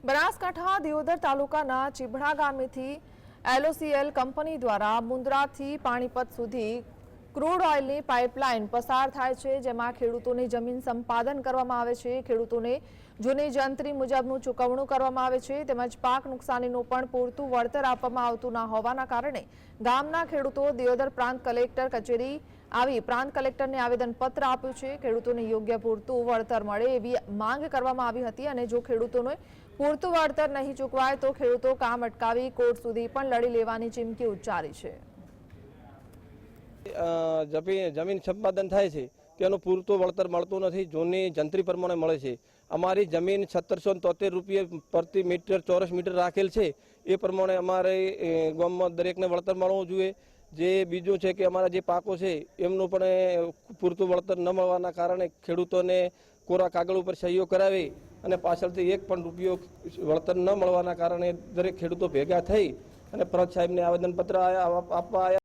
બનાસકાંઠા દિયોદર તાલુકાના ચીભડા ગામેથી એલઓસીએલ કંપની દ્વારા મુન્દ્રાથી પાણીપત સુધી ક્રૂડ ઓઇલની પાઇપલાઇન પસાર થાય છે, જેમાં ખેડૂતોની જમીન સંપાદન કરવામાં આવે છે. ખેડૂતોને જૂની જંત્રી મુજબનું ચૂકવણું કરવામાં આવે છે, તેમજ પાક નુકસાનીનું પણ પૂરતું વળતર આપવામાં આવતું ન હોવાના કારણે ગામના ખેડૂતો દિયોદર પ્રાંત કલેક્ટર કચેરી આવી પ્રાંત કલેક્ટરને આવેદનપત્ર આપ્યું છે. ખેડૂતોને યોગ્ય પૂરતું વળતર મળે એવી માંગ કરવામાં આવી હતી અને જો ખેડૂતોને પૂરતું વળતર નહીં ચૂકવાય તો ખેડૂતો કામ અટકાવી કોર્ટ સુધી પણ લડી લેવાની ચીમકી ઉચ્ચારી છે. જમીન સંપાદન થાય છે તેનું પૂરતું વળતર મળતું નથી. જૂની જંત્રી પ્રમાણે મળે છે. અમારી જમીન સત્તરસો તોતેર રૂપિયા પ્રતિ મીટર ચોરસ મીટર રાખેલ છે. એ પ્રમાણે અમારે ગામમાં દરેકને વળતર મળવું જોઈએ. જે બીજું છે કે અમારા જે પાકો છે, એમનું પણ પૂરતું વળતર ન મળવાના કારણે ખેડૂતોને કોરા કાગળ ઉપર સહીઓ કરાવી અને પાછળથી એક પણ રૂપિયો વળતર ન મળવાના કારણે દરેક ખેડૂતો ભેગા થઈ અને પ્રત સાહેબને આવેદનપત્ર આપવા આવ્યા